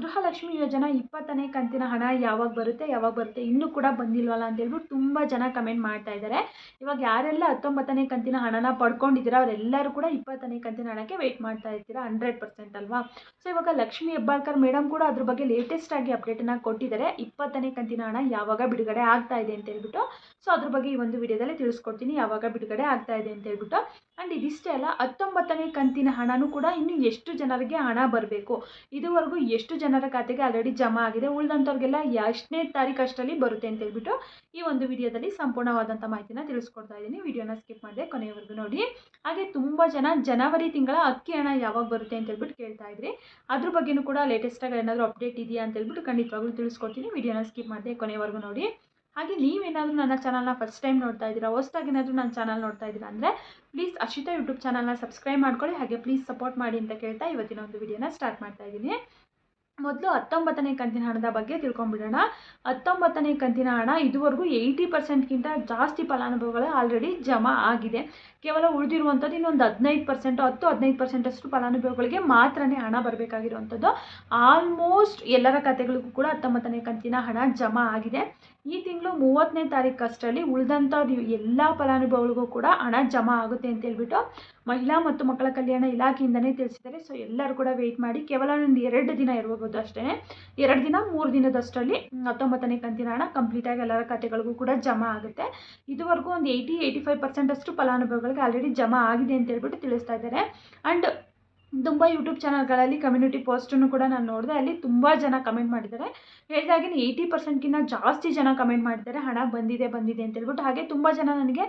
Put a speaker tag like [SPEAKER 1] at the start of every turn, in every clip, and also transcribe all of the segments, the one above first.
[SPEAKER 1] ಗೃಹಲಕ್ಷ್ಮಿ ಯೋಜನಾ ಇಪ್ಪತ್ತನೇ ಕಂತಿನ ಹಣ ಯಾವಾಗ ಬರುತ್ತೆ ಯಾವಾಗ ಬರುತ್ತೆ ಇನ್ನೂ ಕೂಡ ಬಂದಿಲ್ವಲ್ಲ ಅಂತ ಹೇಳ್ಬಿಟ್ಟು ತುಂಬ ಜನ ಕಮೆಂಟ್ ಮಾಡ್ತಾ ಇದ್ದಾರೆ. ಇವಾಗ ಯಾರೆಲ್ಲ ಹತ್ತೊಂಬತ್ತನೇ ಕಂತಿನ ಹಣನ ಪಡ್ಕೊಂಡಿದ್ದೀರಾ, ಅವರೆಲ್ಲರೂ ಕೂಡ ಇಪ್ಪತ್ತನೇ ಕಂತಿನ ಹಣಕ್ಕೆ ವೆಯ್ಟ್ ಮಾಡ್ತಾ ಇರ್ತೀರಾ? ಹಂಡ್ರೆಡ್ ಪರ್ಸೆಂಟ್ ಅಲ್ವಾ? ಸೊ ಇವಾಗ ಲಕ್ಷ್ಮಿ ಹೆಬ್ಬಾಳ್ಕರ್ ಮೇಡಮ್ ಕೂಡ ಅದ್ರ ಬಗ್ಗೆ ಲೇಟೆಸ್ಟ್ ಆಗಿ ಅಪ್ಡೇಟನ್ನು ಕೊಟ್ಟಿದ್ದಾರೆ. ಇಪ್ಪತ್ತನೇ ಕಂತಿನ ಹಣ ಯಾವಾಗ ಬಿಡುಗಡೆ ಆಗ್ತಾ ಇದೆ ಅಂತ ಹೇಳ್ಬಿಟ್ಟು. ಸೊ ಅದ್ರ ಬಗ್ಗೆ ಈ ಒಂದು ವಿಡಿಯೋದಲ್ಲಿ ತಿಳಿಸ್ಕೊಡ್ತೀನಿ. ಯಾವಾಗ ಬಿಡುಗಡೆ ಆಗ್ತಾ ಇದೆ ಅಂತ ಹೇಳ್ಬಿಟ್ಟು. ಆ್ಯಂಡ್ ಇದಿಷ್ಟೇ ಅಲ್ಲ, ಹತ್ತೊಂಬತ್ತನೇ ಕಂತಿನ ಹಣನೂ ಕೂಡ ಇನ್ನು ಎಷ್ಟು ಜನರಿಗೆ ಹಣ ಬರಬೇಕು? ಇದುವರೆಗೂ ಎಷ್ಟು ಜನರ ಖಾತೆಗೆ ಆಲ್ರೆಡಿ ಜಮಾ ಆಗಿದೆ. ಉಳಿದಂಥವ್ರಿಗೆಲ್ಲ ಎಷ್ಟನೇ ತಾರೀಕು ಅಷ್ಟರಲ್ಲಿ ಬರುತ್ತೆ ಅಂತ ಹೇಳ್ಬಿಟ್ಟು ಈ ಒಂದು ವಿಡಿಯೋದಲ್ಲಿ ಸಂಪೂರ್ಣವಾದಂಥ ಮಾಹಿತಿನ ತಿಳಿಸ್ಕೊಡ್ತಾ ಇದ್ದೀನಿ. ವಿಡಿಯೋನ ಸ್ಕಿಪ್ ಮಾಡಿದೆ ಕೊನೆಯವರೆಗೂ ನೋಡಿ. ಹಾಗೆ ತುಂಬ ಜನ ಜನವರಿ ತಿಂಗಳ ಅಕ್ಕಿ ಹಣ ಯಾವಾಗ ಬರುತ್ತೆ ಅಂತ ಹೇಳ್ಬಿಟ್ಟು ಕೇಳ್ತಾ ಇದ್ರಿ. ಅದ್ರ ಬಗ್ಗೆನೂ ಕೂಡ ಲೇಟೆಸ್ಟಾಗಿ ಏನಾದರೂ ಅಪ್ಡೇಟ್ ಇದೆಯಾ ಅಂತ ಹೇಳ್ಬಿಟ್ಟು ಖಂಡಿತವಾಗ್ಲೂ ತಿಳಿಸ್ಕೊಡ್ತೀನಿ. ವಿಡಿಯೋನ ಸ್ಕಿಪ್ ಮಾಡಿದೆ ಕೊನೆವರೆಗೂ ನೋಡಿ. ಹಾಗೆ ನೀವೇನಾದರೂ ನನ್ನ ಚಾನಲ್ನ ಫಸ್ಟ್ ಟೈಮ್ ನೋಡ್ತಾ ಇದ್ದೀರಾ, ಹೊಸ್ದಾಗಿ ಏನಾದರೂ ನನ್ನ ಚಾನಲ್ ನೋಡ್ತಾ ಇದ್ದೀರಾ ಅಂದರೆ ಪ್ಲೀಸ್ ಅಶಿತಾ ಯೂಟ್ಯೂಬ್ ಚಾನಲ್ನ ಸಬ್ಸ್ಕ್ರೈಬ್ ಮಾಡ್ಕೊಳ್ಳಿ. ಹಾಗೆ ಪ್ಲೀಸ್ ಸಪೋರ್ಟ್ ಮಾಡಿ ಅಂತ ಕೇಳ್ತಾ ಇವತ್ತಿನ ಒಂದು ವಿಡಿಯೋನ ಸ್ಟಾರ್ಟ್ ಮಾಡ್ತಾ ಇದ್ದೀನಿ. ಮೊದಲು ಹತ್ತೊಂಬತ್ತನೇ ಕಂತಿನ ಹಣದ ಬಗ್ಗೆ ತಿಳ್ಕೊಂಬಿಡೋಣ ಹತ್ತೊಂಬತ್ತನೇ ಕಂತಿನ ಹಣ ಇದುವರೆಗೂ ಏಯ್ಟಿ ಪರ್ಸೆಂಟ್ಗಿಂತ ಜಾಸ್ತಿ ಫಲಾನುಭವಿಗಳು ಆಲ್ರೆಡಿ ಜಮಾ ಆಗಿದೆ. ಕೇವಲ ಉಳಿದಿರುವಂಥದ್ದು ಇನ್ನೊಂದು ಹದಿನೈದು ಪರ್ಸೆಂಟು, ಹತ್ತು ಹದಿನೈದು ಪರ್ಸೆಂಟಷ್ಟು ಫಲಾನುಭವಿಗಳಿಗೆ ಮಾತ್ರನೇ ಹಣ ಬರಬೇಕಾಗಿರುವಂಥದ್ದು. ಆಲ್ಮೋಸ್ಟ್ ಎಲ್ಲರ ಖಾತೆಗಳಿಗೂ ಕೂಡ ಹತ್ತೊಂಬತ್ತನೇ ಕಂತಿನ ಹಣ ಜಮಾ ಆಗಿದೆ. ಈ ತಿಂಗಳು ಮೂವತ್ತನೇ ತಾರೀಕು ಅಷ್ಟರಲ್ಲಿ ಉಳಿದಂಥವ್ರು ಎಲ್ಲ ಫಲಾನುಭವಿಗಳಿಗೂ ಕೂಡ ಹಣ ಜಮಾ ಆಗುತ್ತೆ ಅಂತ ಹೇಳ್ಬಿಟ್ಟು ಮಹಿಳಾ ಮತ್ತು ಮಕ್ಕಳ ಕಲ್ಯಾಣ ಇಲಾಖೆಯಿಂದನೇ ತಿಳಿಸಿದ್ದಾರೆ. ಸೊ ಎಲ್ಲರೂ ಕೂಡ ವೆಯ್ಟ್ ಮಾಡಿ. ಕೇವಲ ಒಂದು ಎರಡು ದಿನ ಇರಬಹುದು ಅಷ್ಟೇ ಎರಡು ದಿನ, ಮೂರು ದಿನದಷ್ಟರಲ್ಲಿ ಹತ್ತೊಂಬತ್ತನೇ ಕಂತಿನ ಹಣ ಕಂಪ್ಲೀಟಾಗಿ ಎಲ್ಲರ ಖಾತೆಗಳಿಗೂ ಕೂಡ ಜಮಾ ಆಗುತ್ತೆ. ಇದುವರೆಗೂ ಒಂದು ಏಯ್ಟಿ ಏಯ್ಟಿ ಫೈವ್ ಪರ್ಸೆಂಟಷ್ಟು ಫಲಾನುಭವಿಗಳಿಗೆ ಆಲ್ರೆಡಿ ಜಮಾ ಆಗಿದೆ ಅಂತ ಹೇಳ್ಬಿಟ್ಟು ತಿಳಿಸ್ತಾ ಇದ್ದಾರೆ. ಆ್ಯಂಡ್ ತುಂಬ ಯೂಟ್ಯೂಬ್ ಚಾನಲ್ಗಳಲ್ಲಿ ಕಮ್ಯುನಿಟಿ ಪೋಸ್ಟನ್ನು ಕೂಡ ನಾನು ನೋಡಿದೆ. ಅಲ್ಲಿ ತುಂಬ ಜನ ಕಮೆಂಟ್ ಮಾಡಿದ್ದಾರೆ. ಹೇಳಿದಾಗಿನ ಏಯ್ಟಿ ಪರ್ಸೆಂಟ್ಗಿಂತ ಜಾಸ್ತಿ ಜನ ಕಮೆಂಟ್ ಮಾಡಿದ್ದಾರೆ. ಹಣ ಬಂದಿದೆ ಬಂದಿದೆ ಅಂತ ಹೇಳ್ಬಿಟ್ಟು ಹಾಗೆ ತುಂಬ ಜನ ನನಗೆ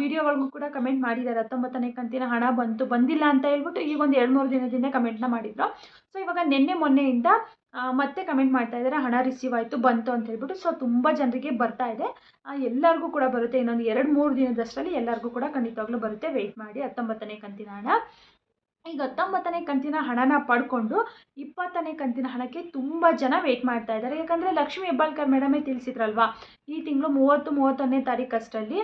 [SPEAKER 1] ವೀಡಿಯೋಗಳಿಗೂ ಕೂಡ ಕಮೆಂಟ್ ಮಾಡಿದ್ದಾರೆ. ಹತ್ತೊಂಬತ್ತನೇ ಕಂತಿನ ಹಣ ಬಂತು, ಬಂದಿಲ್ಲ ಅಂತ ಹೇಳ್ಬಿಟ್ಟು ಈಗ ಒಂದು ಎರಡು ಮೂರು ದಿನದಿಂದ ಕಮೆಂಟ್ನ ಮಾಡಿದ್ರು. ಸೊ ಇವಾಗ ನಿನ್ನೆ, ಮೊನ್ನೆಯಿಂದ ಮತ್ತೆ ಕಮೆಂಟ್ ಮಾಡ್ತಾ ಇದ್ದಾರೆ. ಹಣ ರಿಸೀವ್ ಆಯಿತು, ಬಂತು ಅಂತ ಹೇಳ್ಬಿಟ್ಟು. ಸೊ ತುಂಬ ಜನರಿಗೆ ಬರ್ತಾ ಇದೆ. ಎಲ್ಲರಿಗೂ ಕೂಡ ಬರುತ್ತೆ. ಇನ್ನೊಂದು ಎರಡು ಮೂರು ದಿನದಷ್ಟರಲ್ಲಿ ಎಲ್ಲರಿಗೂ ಕೂಡ ಖಂಡಿತವಾಗ್ಲೂ ಬರುತ್ತೆ. ವೆಯ್ಟ್ ಮಾಡಿ ಹತ್ತೊಂಬತ್ತನೇ ಕಂತಿನ ಹಣ. ಈಗ ಹತ್ತೊಂಬತ್ತನೇ ಕಂತಿನ ಹಣನ ಪಡ್ಕೊಂಡು ಇಪ್ಪತ್ತನೇ ಕಂತಿನ ಹಣಕ್ಕೆ ತುಂಬ ಜನ ವೆಯ್ಟ್ ಮಾಡ್ತಾ ಇದ್ದಾರೆ. ಯಾಕಂದರೆ ಲಕ್ಷ್ಮೀ ಹೆಬ್ಬಾಳ್ಕರ್ ಮೇಡಮೇ ತಿಳಿಸಿದ್ರಲ್ವಾ? ಈ ತಿಂಗಳು ಮೂವತ್ತು, ಮೂವತ್ತೊಂದನೇ ತಾರೀಕು ಅಷ್ಟರಲ್ಲಿ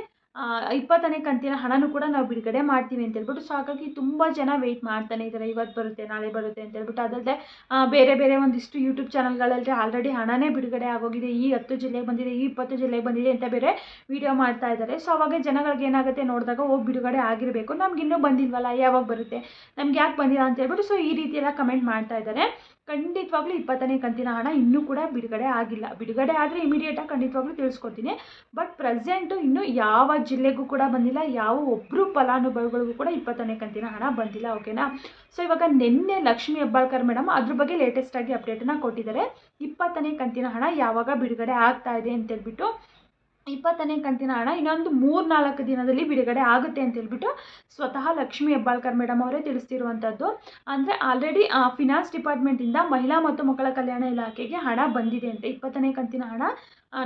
[SPEAKER 1] ಇಪ್ಪತ್ತನೇ ಕಂತಿನ ಹಣನೂ ಕೂಡ ನಾವು ಬಿಡುಗಡೆ ಮಾಡ್ತೀವಿ ಅಂತ ಹೇಳ್ಬಿಟ್ಟು. ಸೊ ಹಾಗಾಗಿ ತುಂಬ ಜನ ವೆಯ್ಟ್ ಮಾಡ್ತಾನೆ ಇದ್ದಾರೆ ಇವತ್ತು ಬರುತ್ತೆ, ನಾಳೆ ಬರುತ್ತೆ ಅಂತ ಹೇಳ್ಬಿಟ್ಟು. ಅದಲ್ಲದೆ ಬೇರೆ ಬೇರೆ ಒಂದಿಷ್ಟು ಯೂಟ್ಯೂಬ್ ಚಾನಲ್ಗಳಲ್ಲಿ ಆಲ್ರೆಡಿ ಹಣನೇ ಬಿಡುಗಡೆ ಆಗೋಗಿದೆ. ಈ ಹತ್ತು ಜಿಲ್ಲೆಗೆ ಬಂದಿದೆ, ಈ ಇಪ್ಪತ್ತು ಜಿಲ್ಲೆಗೆ ಬಂದಿದೆ ಅಂತ ಬೇರೆ ವಿಡಿಯೋ ಮಾಡ್ತಾ ಇದ್ದಾರೆ ಸೊ ಅವಾಗ ಜನಗಳಿಗೆ ಏನಾಗುತ್ತೆ ನೋಡಿದಾಗ ಹೋಗಿ ಬಿಡುಗಡೆ ಆಗಿರಬೇಕು. ನಮ್ಗೆ ಇನ್ನೂ ಬಂದಿಲ್ವಲ್ಲ, ಯಾವಾಗ ಬರುತ್ತೆ, ನಮ್ಗೆ ಯಾಕೆ ಬಂದಿಲ್ಲ ಅಂತ ಹೇಳ್ಬಿಟ್ಟು. ಸೊ ಈ ರೀತಿ ಎಲ್ಲ ಕಮೆಂಟ್ ಮಾಡ್ತಾ ಇದ್ದಾರೆ ಖಂಡಿತವಾಗ್ಲೂ ಇಪ್ಪತ್ತನೇ ಕಂತಿನ ಹಣ ಇನ್ನೂ ಕೂಡ ಬಿಡುಗಡೆ ಆಗಿಲ್ಲ. ಬಿಡುಗಡೆ ಆದರೆ ಇಮಿಡಿಯೇಟಾಗಿ ಖಂಡಿತವಾಗ್ಲೂ ತಿಳಿಸ್ಕೊತೀನಿ ಬಟ್ ಪ್ರೆಸೆಂಟು ಇನ್ನೂ ಯಾವ ಜಿಲ್ಲೆಗೂ ಕೂಡ ಬಂದಿಲ್ಲ. ಯಾವ ಒಬ್ಬರು ಫಲಾನುಭವಿಗಳಿಗೂ ಕೂಡ ಇಪ್ಪತ್ತನೇ ಕಂತಿನ ಹಣ ಬಂದಿಲ್ಲ. ಓಕೆನಾ ಸೊ ಇವಾಗ ನಿನ್ನೆ ಲಕ್ಷ್ಮಿ ಹೆಬ್ಬಾಳ್ಕರ್ ಮೇಡಮ್ ಅದ್ರ ಬಗ್ಗೆ ಲೇಟೆಸ್ಟಾಗಿ ಅಪ್ಡೇಟನ್ನು ಕೊಟ್ಟಿದ್ದಾರೆ. ಇಪ್ಪತ್ತನೇ ಕಂತಿನ ಹಣ ಯಾವಾಗ ಬಿಡುಗಡೆ ಆಗ್ತಾ ಇದೆ ಅಂತೇಳ್ಬಿಟ್ಟು ಇಪ್ಪತ್ತನೇ ಕಂತಿನ ಹಣ ಇನ್ನೊಂದು ಮೂರು ನಾಲ್ಕು ದಿನದಲ್ಲಿ ಬಿಡುಗಡೆ ಆಗುತ್ತೆ ಅಂತ ಹೇಳ್ಬಿಟ್ಟು ಸ್ವತಃ ಲಕ್ಷ್ಮೀ ಹೆಬ್ಬಾಳ್ಕರ್ ಮೇಡಮ್ ಅವರೇ ತಿಳಿಸ್ತಿರುವಂಥದ್ದು. ಅಂದರೆ ಆಲ್ರೆಡಿ ಫಿನಾನ್ಸ್ ಡಿಪಾರ್ಟ್ಮೆಂಟಿಂದ ಮಹಿಳಾ ಮತ್ತು ಮಕ್ಕಳ ಕಲ್ಯಾಣ ಇಲಾಖೆಗೆ ಹಣ ಬಂದಿದೆ ಅಂತ. ಇಪ್ಪತ್ತನೇ ಕಂತಿನ ಹಣ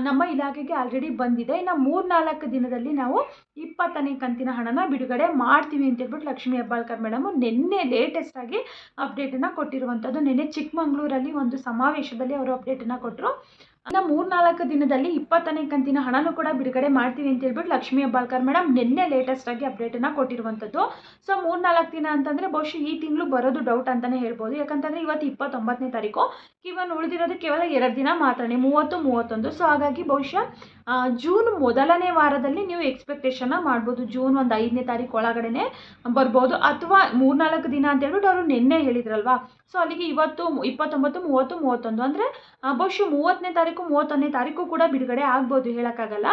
[SPEAKER 1] ನಮ್ಮ ಇಲಾಖೆಗೆ ಆಲ್ರೆಡಿ ಬಂದಿದೆ. ಇನ್ನು ಮೂರು ನಾಲ್ಕು ದಿನದಲ್ಲಿ ನಾವು ಇಪ್ಪತ್ತನೇ ಕಂತಿನ ಹಣನ ಬಿಡುಗಡೆ ಮಾಡ್ತೀವಿ ಅಂತ ಹೇಳ್ಬಿಟ್ಟು ಲಕ್ಷ್ಮೀ ಹೆಬ್ಬಾಳ್ಕರ್ ಮೇಡಮು ನಿನ್ನೆ ಲೇಟೆಸ್ಟಾಗಿ ಅಪ್ಡೇಟನ್ನು ಕೊಟ್ಟಿರುವಂಥದ್ದು. ನಿನ್ನೆ ಚಿಕ್ಕಮಂಗ್ಳೂರಲ್ಲಿ ಒಂದು ಸಮಾವೇಶದಲ್ಲಿ ಅವರು ಅಪ್ಡೇಟನ್ನು ಕೊಟ್ಟರು ಇನ್ನು ಮೂರು ನಾಲ್ಕು ದಿನದಲ್ಲಿ ಇಪ್ಪತ್ತನೇ ಕಂತಿನ ಹಣನೂ ಕೂಡ ಬಿಡುಗಡೆ ಮಾಡ್ತೀವಿ ಅಂತ ಹೇಳ್ಬಿಟ್ಟು ಲಕ್ಷ್ಮೀ ಹೆಬ್ಬಾಳ್ಕರ್ ಮೇಡಮ್ ನಿನ್ನೆ ಅಪ್ಡೇಟ್ ಅಪ್ಡೇಟನ್ನು ಕೊಟ್ಟಿರುವಂಥದ್ದು ಸೊ ಮೂರು ನಾಲ್ಕು ದಿನ ಅಂತಂದರೆ ಬಹುಶಃ ಈ ತಿಂಗಳು ಬರೋದು ಡೌಟ್ ಅಂತಲೇ ಹೇಳ್ಬೋದು. ಯಾಕಂತಂದರೆ ಇವತ್ತು ಇಪ್ಪತ್ತೊಂಬತ್ತನೇ ತಾರೀಕು. ಇವನ್ ಉಳಿದಿರೋದು ಕೇವಲ ಎರಡು ದಿನ ಮಾತ್ರನೇ ಮೂವತ್ತು, ಮೂವತ್ತೊಂದು. ಸೊ ಹಾಗಾಗಿ ಬಹುಶಃ ಜೂನ್ ಮೊದಲನೇ ವಾರದಲ್ಲಿ ನೀವು ಎಕ್ಸ್ಪೆಕ್ಟೇಷನ್ ಮಾಡ್ಬೋದು. ಜೂನ್ ಒಂದು ಐದನೇ ತಾರೀಕು ಒಳಗಡೆನೆ ಬರ್ಬೋದು. ಅಥವಾ ಮೂರ್ನಾಲ್ಕು ದಿನ ಅಂತ ಹೇಳ್ಬಿಟ್ಟು ಅವರು ನಿನ್ನೆ ಹೇಳಿದ್ರಲ್ವಾ. ಸೊ ಅಲ್ಲಿಗೆ ಇವತ್ತು ಇಪ್ಪತ್ತೊಂಬತ್ತು, ಮೂವತ್ತು, ಮೂವತ್ತೊಂದು. ಅಂದರೆ ಬಹುಶಃ ಮೂವತ್ತನೇ ತಾರೀಕು ಮೂವತ್ತೊಂದನೇ ತಾರೀಕು ಕೂಡ ಬಿಡುಗಡೆ ಆಗ್ಬೋದು ಹೇಳೋಕ್ಕಾಗಲ್ಲ.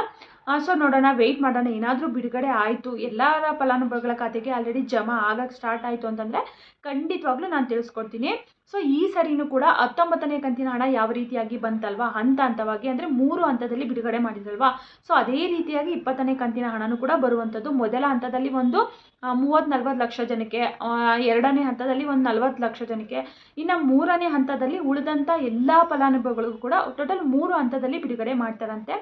[SPEAKER 1] ಸೊ ನೋಡೋಣ ವೆಯ್ಟ್ ಮಾಡೋಣ, ಏನಾದರೂ ಬಿಡುಗಡೆ ಆಯಿತು. ಎಲ್ಲರ ಫಲಾನುಭವಿಗಳ ಖಾತೆಗೆ ಆಲ್ರೆಡಿ ಜಮಾ ಆಗಕ್ಕೆ ಸ್ಟಾರ್ಟ್ ಆಯಿತು ಅಂತಂದರೆ ಖಂಡಿತವಾಗ್ಲೂ ನಾನು ತಿಳಿಸ್ಕೊಡ್ತೀನಿ. ಸೊ ಈ ಸರಿನೂ ಕೂಡ ಹತ್ತೊಂಬತ್ತನೇ ಕಂತಿನ ಹಣ ಯಾವ ರೀತಿಯಾಗಿ ಬಂತಲ್ವಾ? ಹಂತ ಹಂತವಾಗಿ ಅಂದರೆ ಮೂರು ಹಂತದಲ್ಲಿ ಬಿಡುಗಡೆ ಮಾಡಿದ್ರಲ್ವಾ? ಸೊ ಅದೇ ರೀತಿಯಾಗಿ ಇಪ್ಪತ್ತನೇ ಕಂತಿನ ಹಣನೂ ಕೂಡ ಬರುವಂಥದ್ದು ಮೊದಲ ಹಂತದಲ್ಲಿ ಒಂದು ಮೂವತ್ತು ನಲ್ವತ್ತು ಲಕ್ಷ ಜನಕ್ಕೆ ಎರಡನೇ ಹಂತದಲ್ಲಿ ಒಂದು ನಲ್ವತ್ತು ಲಕ್ಷ ಜನಕ್ಕೆ, ಇನ್ನು ಮೂರನೇ ಹಂತದಲ್ಲಿ ಉಳಿದಂಥ ಎಲ್ಲ ಫಲಾನುಭವಿಗಳಿಗೂ ಕೂಡ ಟೋಟಲ್ ಮೂರು ಹಂತದಲ್ಲಿ ಬಿಡುಗಡೆ ಮಾಡ್ತಾರಂತೆ.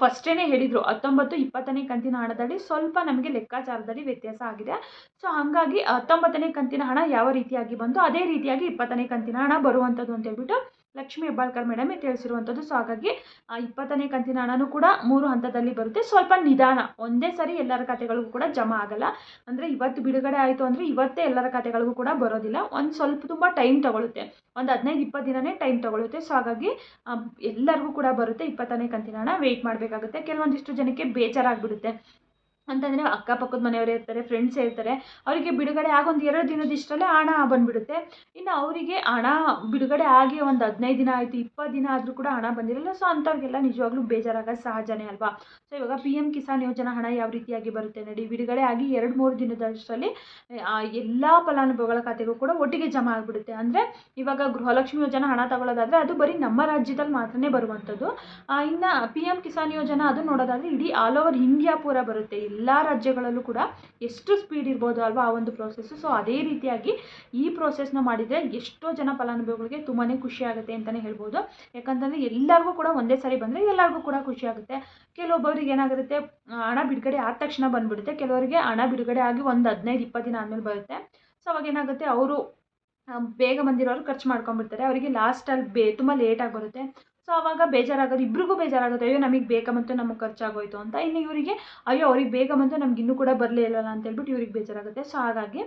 [SPEAKER 1] ಫಸ್ಟೇ ಹೇಳಿದರು. ಹತ್ತೊಂಬತ್ತು ಇಪ್ಪತ್ತನೇ ಕಂತಿನ ಹಣದಲ್ಲಿ ಸ್ವಲ್ಪ ನಮಗೆ ಲೆಕ್ಕಾಚಾರದಲ್ಲಿ ವ್ಯತ್ಯಾಸ ಆಗಿದೆ. ಸೊ ಹಾಗಾಗಿ ಹತ್ತೊಂಬತ್ತನೇ ಕಂತಿನ ಹಣ ಯಾವ ರೀತಿಯಾಗಿ ಬಂತು, ಅದೇ ರೀತಿಯಾಗಿ ಇಪ್ಪತ್ತನೇ ಕಂತಿನ ಹಣ ಬರುವಂಥದ್ದು ಅಂತ ಹೇಳ್ಬಿಟ್ಟು ಲಕ್ಷ್ಮಿ ಹೆಬ್ಬಾಳ್ಕರ್ ಮೇಡಮೇ ತಿಳಿಸಿರುವಂಥದ್ದು. ಸೊ ಹಾಗಾಗಿ ಇಪ್ಪತ್ತನೇ ಕಂತಿನ ಹಣನೂ ಕೂಡ ಮೂರು ಹಂತದಲ್ಲಿ ಬರುತ್ತೆ. ಸ್ವಲ್ಪ ನಿಧಾನ. ಒಂದೇ ಸರಿ ಎಲ್ಲರ ಖಾತೆಗಳಿಗೂ ಕೂಡ ಜಮಾ ಆಗಲ್ಲ. ಅಂದರೆ ಇವತ್ತು ಬಿಡುಗಡೆ ಆಯಿತು ಅಂದರೆ ಇವತ್ತೇ ಎಲ್ಲರ ಖಾತೆಗಳಿಗೂ ಕೂಡ ಬರೋದಿಲ್ಲ. ಒಂದು ಸ್ವಲ್ಪ ತುಂಬ ಟೈಮ್ ತೊಗೊಳುತ್ತೆ. ಒಂದು ಹದಿನೈದು, ಇಪ್ಪತ್ತು ದಿನನೇ ಟೈಮ್ ತೊಗೊಳುತ್ತೆ. ಸೊ ಹಾಗಾಗಿ ಎಲ್ಲರಿಗೂ ಕೂಡ ಬರುತ್ತೆ ಇಪ್ಪತ್ತನೇ ಕಂತಿನ ಹಣ. ವೆಯ್ಟ್ ಮಾಡಬೇಕಾಗುತ್ತೆ. ಕೆಲವೊಂದಿಷ್ಟು ಜನಕ್ಕೆ ಬೇಜಾರಾಗ್ಬಿಡುತ್ತೆ. ಅಂತಂದರೆ ಅಕ್ಕಪಕ್ಕದ ಮನೆಯವರು ಇರ್ತಾರೆ ಫ್ರೆಂಡ್ಸ್ ಇರ್ತಾರೆ ಅವರಿಗೆ ಬಿಡುಗಡೆ ಆಗಿ ಒಂದು ಎರಡು ದಿನದಿಷ್ಟರಲ್ಲೇ ಹಣ ಬಂದುಬಿಡುತ್ತೆ. ಇನ್ನು ಅವರಿಗೆ ಹಣ ಬಿಡುಗಡೆ ಆಗಿ ಒಂದು ಹದಿನೈದು ದಿನ ಆಯಿತು ಇಪ್ಪತ್ತು ದಿನ ಆದರೂ ಕೂಡ ಹಣ ಬಂದಿರಲ್ಲ. ಸೊ ಅಂಥವ್ರಿಗೆಲ್ಲ ನಿಜವಾಗ್ಲೂ ಬೇಜಾರಾಗೋದು ಸಹಜನೇ ಅಲ್ವಾ? ಸೊ ಇವಾಗ ಪಿ ಎಂ ಕಿಸಾನ್ ಯೋಜನಾ ಹಣ ಯಾವ ರೀತಿಯಾಗಿ ಬರುತ್ತೆ ನೋಡಿ, ಬಿಡುಗಡೆ ಆಗಿ ಎರಡು ಮೂರು ದಿನದಷ್ಟರಲ್ಲಿ ಎಲ್ಲ ಫಲಾನುಭವಿಗಳ ಖಾತೆಗೂ ಕೂಡ ಒಟ್ಟಿಗೆ ಜಮಾ ಆಗಿಬಿಡುತ್ತೆ. ಅಂದರೆ ಇವಾಗ ಗೃಹಲಕ್ಷ್ಮಿ ಯೋಜನಾ ಹಣ ತಗೊಳ್ಳೋದಾದರೆ ಅದು ಬರೀ ನಮ್ಮ ರಾಜ್ಯದಲ್ಲಿ ಮಾತ್ರನೇ ಬರುವಂಥದ್ದು. ಇನ್ನು ಪಿ ಎಂ ಕಿಸಾನ್ ಯೋಜನಾ ಅದು ನೋಡೋದಾದರೆ ಇಡೀ ಆಲ್ ಓವರ್ ಇಂಡಿಯಾ ಪೂರ ಬರುತ್ತೆ. ಎಲ್ಲ ರಾಜ್ಯಗಳಲ್ಲೂ ಕೂಡ ಎಷ್ಟು ಸ್ಪೀಡ್ ಇರ್ಬೋದು ಅಲ್ವಾ ಆ ಒಂದು ಪ್ರೋಸೆಸ್ಸು ಸೊ ಅದೇ ರೀತಿಯಾಗಿ ಈ ಪ್ರೋಸೆಸ್ನ ಮಾಡಿದರೆ ಎಷ್ಟೋ ಜನ ಫಲಾನುಭವಿಗಳಿಗೆ ತುಂಬಾ ಖುಷಿ ಆಗುತ್ತೆ ಅಂತಲೇ ಹೇಳ್ಬೋದು. ಯಾಕಂತಂದರೆ ಎಲ್ಲರಿಗೂ ಕೂಡ ಒಂದೇ ಸಾರಿ ಬಂದರೆ ಎಲ್ಲರಿಗೂ ಕೂಡ ಖುಷಿ ಆಗುತ್ತೆ. ಕೆಲವೊಬ್ಬರಿಗೆ ಏನಾಗಿರುತ್ತೆ ಹಣ ಬಿಡುಗಡೆ ಆದ ತಕ್ಷಣ ಬಂದುಬಿಡುತ್ತೆ. ಕೆಲವರಿಗೆ ಹಣ ಬಿಡುಗಡೆ ಆಗಿ ಒಂದು ಹದಿನೈದು, ಇಪ್ಪತ್ತು ದಿನ ಆದಮೇಲೆ ಬರುತ್ತೆ. ಸೊ ಅವಾಗ ಏನಾಗುತ್ತೆ, ಅವರು ಬೇಗ ಬಂದಿರೋರು ಖರ್ಚು ಮಾಡ್ಕೊಂಡ್ಬಿಡ್ತಾರೆ. ಅವರಿಗೆ ಲಾಸ್ಟಲ್ಲಿ ಬೇ, ತುಂಬ ಲೇಟಾಗಿ ಬರುತ್ತೆ. ಸೊ ಆವಾಗ ಬೇಜಾರಾಗೋದು, ಇಬ್ರಿಗೂ ಬೇಜಾರಾಗುತ್ತೆ, ಅಯ್ಯೋ ನಮಗೆ ಬೇಗ ಬಂತು, ನಮಗೆ ಖರ್ಚಾಗೋಯ್ತು ಅಂತ. ಇನ್ನು ಇವರಿಗೆ, ಅಯ್ಯೋ ಅವ್ರಿಗೆ ಬೇಗ ಬಂತು, ನಮ್ಗೆ ಇನ್ನೂ ಕೂಡ ಬರಲೇ ಇಲ್ಲಲ್ಲ ಅಂತ ಹೇಳ್ಬಿಟ್ಟು ಇವ್ರಿಗೆ ಬೇಜಾರಾಗುತ್ತೆ. ಸೊ ಹಾಗಾಗಿ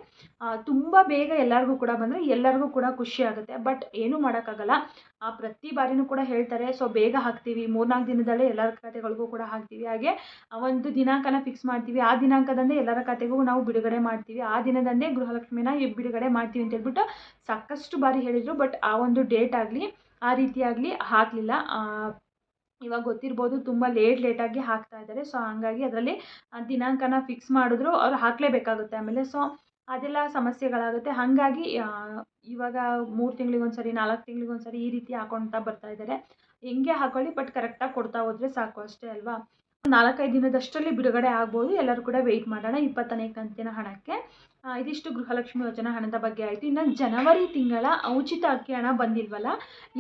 [SPEAKER 1] ತುಂಬ ಬೇಗ ಎಲ್ಲರಿಗೂ ಕೂಡ ಬಂದರೆ ಎಲ್ಲರಿಗೂ ಕೂಡ ಖುಷಿ ಆಗುತ್ತೆ. ಬಟ್ ಏನೂ ಮಾಡೋಕ್ಕಾಗಲ್ಲ. ಆ, ಪ್ರತಿ ಬಾರಿನೂ ಕೂಡ ಹೇಳ್ತಾರೆ ಸೊ ಬೇಗ ಹಾಕ್ತೀವಿ. ಮೂರ್ನಾಲ್ಕು ದಿನದಲ್ಲೇ ಎಲ್ಲರ ಖಾತೆಗಳಿಗೂ ಕೂಡ ಹಾಕ್ತೀವಿ. ಹಾಗೆ ಒಂದು ದಿನಾಂಕನ ಫಿಕ್ಸ್ ಮಾಡ್ತೀವಿ. ಆ ದಿನಾಂಕದಂದೇ ಎಲ್ಲರ ಖಾತೆಗೂ ನಾವು ಬಿಡುಗಡೆ ಮಾಡ್ತೀವಿ. ಆ ದಿನದಂದೇ ಗೃಹಲಕ್ಷ್ಮಿನ ಬಿಡುಗಡೆ ಮಾಡ್ತೀವಿ ಅಂತ ಹೇಳ್ಬಿಟ್ಟು ಸಾಕಷ್ಟು ಬಾರಿ ಹೇಳಿದರು. ಬಟ್ ಆ ಒಂದು ಡೇಟ್ ಆಗಲಿ ಆ ರೀತಿಯಾಗಲಿ ಹಾಕಲಿಲ್ಲ. ಇವಾಗ ಗೊತ್ತಿರ್ಬೋದು ತುಂಬ ಲೇಟ್ ಲೇಟಾಗಿ ಹಾಕ್ತಾ ಇದ್ದಾರೆ ಸೊ ಹಂಗಾಗಿ ಅದರಲ್ಲಿ ದಿನಾಂಕನ ಫಿಕ್ಸ್ ಮಾಡಿದ್ರು ಅವ್ರು ಹಾಕಲೇಬೇಕಾಗುತ್ತೆ ಆಮೇಲೆ. ಸೊ ಅದೆಲ್ಲ ಸಮಸ್ಯೆಗಳಾಗುತ್ತೆ. ಹಾಗಾಗಿ ಇವಾಗ ಮೂರು ತಿಂಗಳಿಗೊಂದ್ಸರಿ, ನಾಲ್ಕು ತಿಂಗಳಿಗೊಂದ್ಸರಿ ಈ ರೀತಿ ಹಾಕೊಳ್ತಾ ಬರ್ತಾ ಇದ್ದಾರೆ ಹೆಂಗೆ ಹಾಕೊಳ್ಳಿ ಬಟ್ ಕರೆಕ್ಟಾಗಿ ಕೊಡ್ತಾ ಹೋದರೆ ಸಾಕು ಅಷ್ಟೇ ಅಲ್ವಾ? ನಾಲ್ಕೈದು ದಿನದಷ್ಟರಲ್ಲಿ ಬಿಡುಗಡೆ ಆಗ್ಬೋದು. ಎಲ್ಲರೂ ಕೂಡ ವೆಯ್ಟ್ ಮಾಡೋಣ ಇಪ್ಪತ್ತನೇ ಕಂತಿನ ಹಣಕ್ಕೆ. ಇದಿಷ್ಟು ಗೃಹಲಕ್ಷ್ಮಿ ಯೋಜನಾ ಹಣದ ಬಗ್ಗೆ ಆಯಿತು. ಇನ್ನು ಜನವರಿ ತಿಂಗಳ ಉಚಿತ ಅಕ್ಕಿ ಹಣ ಬಂದಿಲ್ವಲ್ಲ,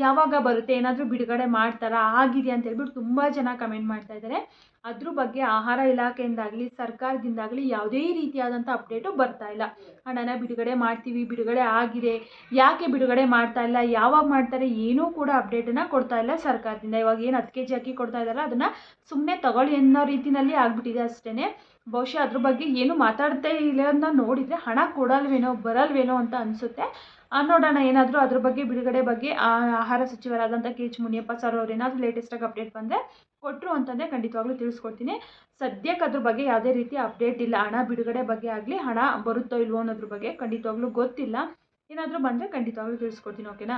[SPEAKER 1] ಯಾವಾಗ ಬರುತ್ತೆ, ಏನಾದರೂ ಬಿಡುಗಡೆ ಮಾಡ್ತಾರಾ, ಆಗಿದೆ ಅಂತ ಹೇಳ್ಬಿಟ್ಟು ತುಂಬ ಜನ ಕಮೆಂಟ್ ಮಾಡ್ತಾ ಇದ್ದಾರೆ ಅದ್ರ ಬಗ್ಗೆ ಆಹಾರ ಇಲಾಖೆಯಿಂದಾಗಲಿ, ಸರ್ಕಾರದಿಂದಾಗಲಿ ಯಾವುದೇ ರೀತಿಯಾದಂಥ ಅಪ್ಡೇಟು ಬರ್ತಾ ಇಲ್ಲ. ಹಣನ ಬಿಡುಗಡೆ ಮಾಡ್ತೀವಿ, ಬಿಡುಗಡೆ ಆಗಿದೆ. ಯಾಕೆ ಬಿಡುಗಡೆ ಮಾಡ್ತಾ ಇಲ್ಲ, ಯಾವಾಗ ಮಾಡ್ತಾರೆ, ಏನೂ ಕೂಡ ಅಪ್ಡೇಟನ್ನು ಕೊಡ್ತಾ ಇಲ್ಲ ಸರ್ಕಾರದಿಂದ. ಇವಾಗ ಏನು ಹತ್ತು ಕೆ ಜಿ ಅಕ್ಕಿ ಕೊಡ್ತಾ ಇದ್ದಾರೆ ಅದನ್ನು ಸುಮ್ಮನೆ ತಗೊಳ್ಳಿ ಅನ್ನೋ ರೀತಿಯಲ್ಲಿ ಆಗಿಬಿಟ್ಟಿದೆ ಅಷ್ಟೇ ಬಹುಶಃ ಅದ್ರ ಬಗ್ಗೆ ಏನು ಮಾತಾಡ್ತಾ ಇಲ್ಲ ನೋಡಿದರೆ ಹಣ ಕೊಡಲ್ವೇನೋ, ಬರಲ್ವೇನೋ ಅಂತ ಅನಿಸುತ್ತೆ. ನೋಡೋಣ, ಏನಾದರೂ ಅದ್ರ ಬಗ್ಗೆ, ಬಿಡುಗಡೆ ಬಗ್ಗೆ ಆಹಾರ ಸಚಿವರಾದಂಥ ಕೆ ಎಚ್ ಮುನಿಯಪ್ಪ ಸರ್ ಅವ್ರು ಏನಾದರೂ ಲೇಟೆಸ್ಟಾಗಿ ಅಪ್ಡೇಟ್ ಬಂದರೆ ಕೊಟ್ಟರು ಅಂತಂದರೆ ಖಂಡಿತವಾಗ್ಲೂ ತಿಳಿಸ್ಕೊಡ್ತೀನಿ. ಸದ್ಯಕ್ಕೆ ಅದ್ರ ಬಗ್ಗೆ ಯಾವುದೇ ರೀತಿ ಅಪ್ಡೇಟ್ ಇಲ್ಲ. ಹಣ ಬಿಡುಗಡೆ ಬಗ್ಗೆ ಆಗಲಿ, ಹಣ ಬರುತ್ತೋ ಇಲ್ವೋ ಅನ್ನೋದ್ರ ಬಗ್ಗೆ ಖಂಡಿತವಾಗ್ಲೂ ಗೊತ್ತಿಲ್ಲ. ಏನಾದರೂ ಬಂದರೆ ಖಂಡಿತವಾಗ್ಲೂ ತಿಳಿಸ್ಕೊಡ್ತೀನಿ ಓಕೆನಾ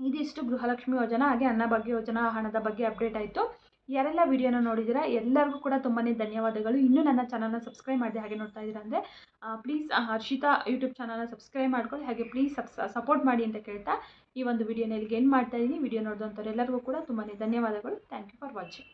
[SPEAKER 1] ಇದಿಷ್ಟು ಗೃಹಲಕ್ಷ್ಮಿ ಯೋಜನಾ, ಹಾಗೆ ಅನ್ನ ಭಾಗ್ಯ ಯೋಜನಾ, ಹಣದ ಬಗ್ಗೆ ಅಪ್ಡೇಟ್ ಆಯಿತು. ಯಾರೆಲ್ಲ ವಿಡಿಯೋನ ನೋಡಿದ್ದೀರಾ, ಎಲ್ಲರಿಗೂ ಕೂಡ ತುಂಬಾ ಧನ್ಯವಾದಗಳು. ಇನ್ನೂ ನನ್ನ ಚಾನಲ್ನ ಸಬ್ಸ್ಕ್ರೈಬ್ ಮಾಡಿದೆ ಹಾಗೆ ನೋಡ್ತಾ ಇದ್ದೀರಾ ಅಂದರೆ ಪ್ಲೀಸ್ ಹರ್ಷಿತಾ ಯೂಟ್ಯೂಬ್ ಚಾನಲ್ನ ಸಬ್ಸ್ಕ್ರೈಬ್ ಮಾಡ್ಕೊಳ್ಳಿ. ಹಾಗೆ ಪ್ಲೀಸ್ ಸಪೋರ್ಟ್ ಮಾಡಿ ಅಂತ ಕೇಳ್ತಾ ಈ ಒಂದು ವಿಡಿಯೋನ ಇಲ್ಲಿಗೆ ಏನು ಮಾಡ್ತಾ ಇದ್ದೀನಿ. ವಿಡಿಯೋ ನೋಡಿದಂಥವ್ರು ಕೂಡ ತುಂಬಾ ಧನ್ಯವಾದಗಳು. Thank you for watching